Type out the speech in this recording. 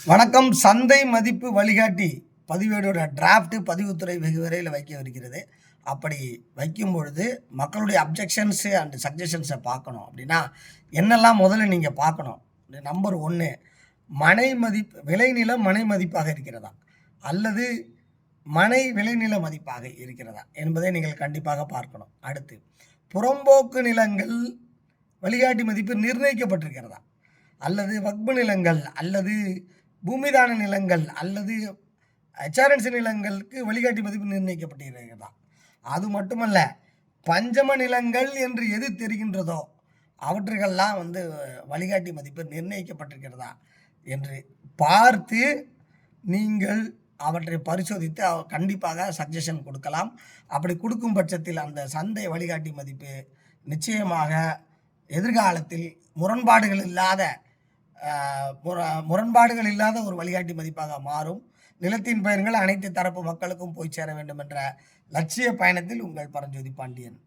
வணக்கம். சந்தை மதிப்பு வழிகாட்டி பதிவேடோட டிராஃப்ட் பதிவுத்துறை வெகு விரைவில் வைக்க இருக்கிறது. அப்படி வைக்கும் பொழுது மக்களுடைய அப்ஜெக்ஷன்ஸு அண்ட் சஜஷன்ஸை பார்க்கணும். அப்படின்னா என்னெல்லாம் முதல்ல நீங்கள் பார்க்கணும்? நம்பர் ஒன்று மனை மதிப்பு விளைநிலம் மனை மதிப்பாக இருக்கிறதா? அல்லது மனை விளைநில மதிப்பாக இருக்கிறதா? என்பதை நீங்கள் கண்டிப்பாக பார்க்கணும். அடுத்து புறம்போக்கு நிலங்கள் வழிகாட்டி மதிப்பு நிர்ணயிக்கப்பட்டிருக்கிறதா? அல்லது வக்பு நிலங்கள் அல்லது பூமிதான நிலங்கள் அல்லது ஹெச்ஆர்என்சி நிலங்களுக்கு வழிகாட்டி மதிப்பு நிர்ணயிக்கப்பட்டிருக்கிறதா? அது மட்டுமல்ல பஞ்சம நிலங்கள் என்று எது தெரிகின்றதோ அவற்றுக்கெல்லாம் வந்து வழிகாட்டி மதிப்பு நிர்ணயிக்கப்பட்டிருக்கிறதா என்று பார்த்து நீங்கள் அவற்றை பரிசோதித்து கண்டிப்பாக சஜஷன் கொடுக்கலாம். அப்படி கொடுக்கும் பட்சத்தில் அந்த சந்தை வழிகாட்டி மதிப்பு நிச்சயமாக எதிர்காலத்தில் முரண்பாடுகள் இல்லாத முரண்பாடுகள் இல்லாத ஒரு வழிகாட்டி மதிப்பாக மாறும். நிலத்தின் பயன்கள் அனைத்து தரப்பு மக்களுக்கும் போய் சேர வேண்டும் என்ற லட்சிய பயணத்தில் உங்கள் பரஞ்சோதி பாண்டியன்.